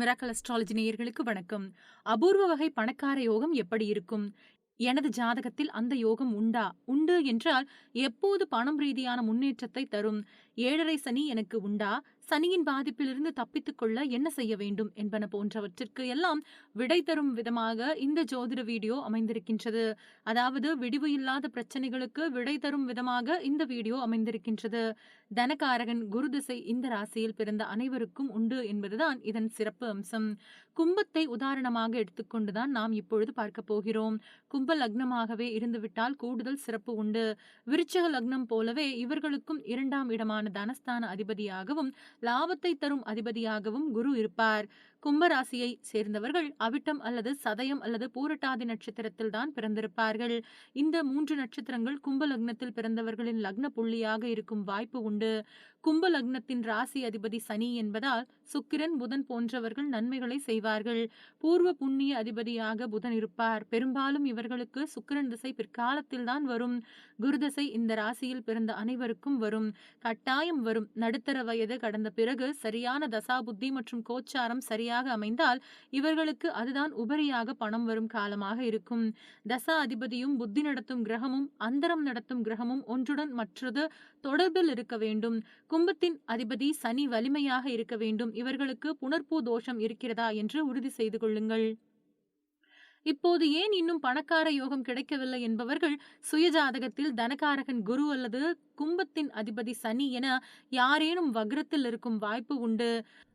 Miracle astrology நேயர்களுக்கு வணக்கம். அபூர்வ வகை பணக்கார யோகம் எப்படி இருக்கும்? எனது ஜாதகத்தில் அந்த யோகம் உண்டா? உண்டு என்றால் எப்போது பணம் ரீதியான முன்னேற்றத்தை தரும்? ஏழரை சனி எனக்கு உண்டா? சனியின் பாதிப்பிலிருந்து தப்பித்துக் கொள்ள என்ன செய்ய வேண்டும் என்பன போன்றவற்றிற்கு எல்லாம் விடை தரும் விதமாக இந்த ஜோதிட வீடியோ அமைந்திருக்கின்றது. அதாவது விடிவு இல்லாத பிரச்சனைகளுக்கு விடை தரும் விதமாக இந்த வீடியோ அமைந்திருக்கின்றது. தனகாரகன் குரு திசை இந்த ராசியில் பிறந்த அனைவருக்கும் உண்டு என்பதுதான் இதன் சிறப்பு அம்சம். கும்பத்தை உதாரணமாக எடுத்துக்கொண்டுதான் நாம் இப்பொழுது பார்க்க போகிறோம். கும்ப லக்னமாகவே இருந்துவிட்டால் கூடுதல் சிறப்பு உண்டு. விருச்சக லக்னம் போலவே இவர்களுக்கும் இரண்டாம் இடமான தனஸ்தான அதிபதியாகவும் லாபத்தை தரும் அதிபதியாகவும் குரு இருப்பார். கும்பராசியை சேர்ந்தவர்கள் அவிட்டம் அல்லது சதயம் அல்லது பூரட்டாதி நட்சத்திரத்தில் தான் பிறந்திருப்பார்கள். இந்த மூன்று நட்சத்திரங்கள் கும்ப லக்னத்தில் பிறந்தவர்களின் லக்ன புள்ளியாக இருக்கும் வாய்ப்பு உண்டு. கும்ப லக்னத்தின் ராசி அதிபதி சனி என்பதால் சுக்கிரன் புதன் போன்றவர்கள் நன்மைகளை செய்வார்கள். பூர்வ புண்ணிய அதிபதியாக புதன் இருப்பார். பெரும்பாலும் இவர்களுக்கு சுக்கிரன் திசை பிற்காலத்தில் தான் வரும். குருதசை இந்த ராசியில் பிறந்த அனைவருக்கும் வரும். கட்டாயம் வரும். நடுத்தர வயது கடந்த பிறகு சரியான தசா புத்தி மற்றும் கோச்சாரம் சரியாக அமைந்தால் இவர்களுக்கு அதுதான் உபரியாக பணம் வரும் காலமாக இருக்கும். தசா அதிபதியும் புத்தி நடத்தும் கிரகமும் அந்தரம் நடத்தும் கிரகமும் ஒன்றுடன் மற்றது தொடர்பில் இருக்க வேண்டும். கும்பத்தின் அதிபதி சனி வலிமையாக இருக்க வேண்டும். இவர்களுக்கு புனர்பூ தோஷம் இருக்கிறதா என்று உறுதி செய்து கொள்ளுங்கள். இப்போது ஏன் இன்னும் பணக்கார யோகம் கிடைக்கவில்லை என்பவர்கள் சுயஜாதகத்தில் தனகாரகன் குரு அல்லது கும்பத்தின் அதிபதி சனி என யாரேனும் வக்ரத்தில் இருக்கும் வாய்ப்பு உண்டு.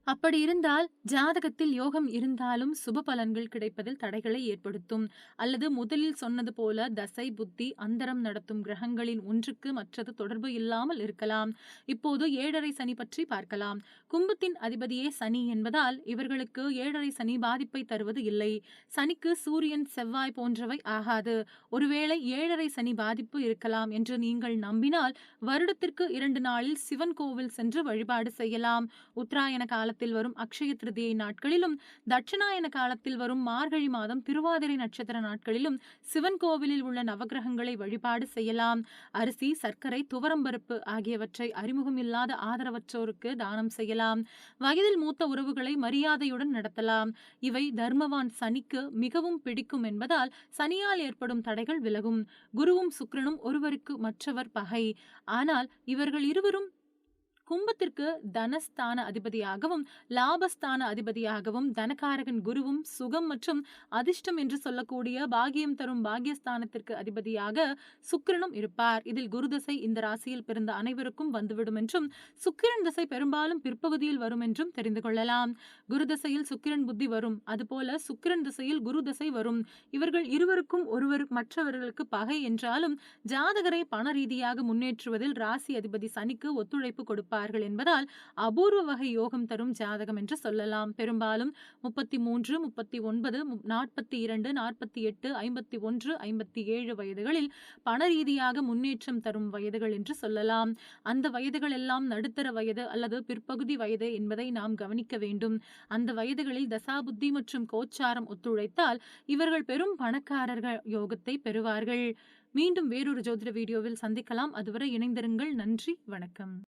அப்படி இருந்தால் ஜாதகத்தில் யோகம் இருந்தாலும் சுப பலன்கள் கிடைப்பதில் தடைகளை ஏற்படுத்தும். அல்லது முதலில் சொன்னது போல தசை புத்தி அந்தரம் நடத்தும் கிரகங்களின் ஒன்றுக்கு மற்றது தொடர்பு இல்லாமல் இருக்கலாம். இப்போது ஏழரை சனி பற்றி பார்க்கலாம். கும்பத்தின் அதிபதியே சனி என்பதால் இவர்களுக்கு ஏழரை சனி பாதிப்பை தருவது இல்லை. சனிக்கு சூரியன் செவ்வாய் போன்றவை ஆகாது. ஒருவேளை ஏழரை சனி பாதிப்பு இருக்கலாம் என்று நீங்கள் நம்பினால் வருடத்திற்கு இரண்டு நாளில் சிவன் கோவில் சென்று வழிபாடு செய்யலாம். உத்தராயண காலத்தில் வரும் அக்ஷய திருதியை நாட்களிலும் தட்சிணாயன காலத்தில் வரும் மார்கழி மாதம் திருவாதிரை நட்சத்திர நாட்களிலும் சிவன் கோவிலில் உள்ள நவகிரகங்களை வழிபாடு செய்யலாம். அரிசி சர்க்கரை துவரம்பருப்பு ஆகியவற்றை அறிமுகம் இல்லாத ஆதரவற்றோருக்கு தானம் செய்யலாம். வயதில் மூத்த உறவுகளை மரியாதையுடன் நடத்தலாம். இவை தர்மவான் சனிக்கு மிகவும் பிடிக்கும் என்பதால் சனியால் ஏற்படும் தடைகள் விலகும். குருவும் சுக்கிரனும் ஒருவருக்கு மற்றவர் பகை. ஆனால் இவர்கள் இருவரும் கும்பத்திற்கு தனஸ்தான அதிபதியாகவும் லாபஸ்தான அதிபதியாகவும் தனகாரகன் குருவும் சுகம் மற்றும் அதிர்ஷ்டம் என்று சொல்லக்கூடிய பாகியம் தரும் பாகியஸ்தானத்திற்கு அதிபதியாக சுக்கிரனும் இருப்பார். இதில் குருதசை இந்த ராசியில் பிறந்த அனைவருக்கும் வந்துவிடும் என்றும் சுக்கிரன் தசை பெரும்பாலும் பிற்பகுதியில் வரும் என்றும் தெரிந்து கொள்ளலாம். குரு தசையில் சுக்கிரன் புத்தி வரும். அதுபோல சுக்கிரன் திசையில் குரு தசை வரும். இவர்கள் இருவருக்கும் ஒருவர் மற்றவர்களுக்கு பகை என்றாலும் ஜாதகரை பண ரீதியாக முன்னேற்றுவதில் ராசி அதிபதி சனிக்கு ஒத்துழைப்பு கொடுப்பார். இருப்பார்கள் என்பதால் அபூர்வ வகை யோகம் தரும் ஜாதகம் என்று சொல்லலாம். பெரும்பாலும் முப்பத்தி மூன்று முப்பத்தி ஒன்பது நாற்பத்தி இரண்டு நாற்பத்தி எட்டு ஐம்பத்தி ஒன்று ஐம்பத்தி ஏழு வயதுகளில் பண ரீதியாக முன்னேற்றம் தரும் வயதுகள் என்று சொல்லலாம். அந்த வயதுகள் எல்லாம் நடுத்தர வயது அல்லது பிற்பகுதி வயது என்பதை நாம் கவனிக்க வேண்டும். அந்த வயதுகளில் தசாபுத்தி மற்றும் கோச்சாரம் ஒத்துழைத்தால் இவர்கள் பெரும் பணக்காரர்கள் யோகத்தை பெறுவார்கள். மீண்டும் வேறொரு ஜோதிட வீடியோவில் சந்திக்கலாம். அதுவரை இணைந்திருங்கள். நன்றி வணக்கம்.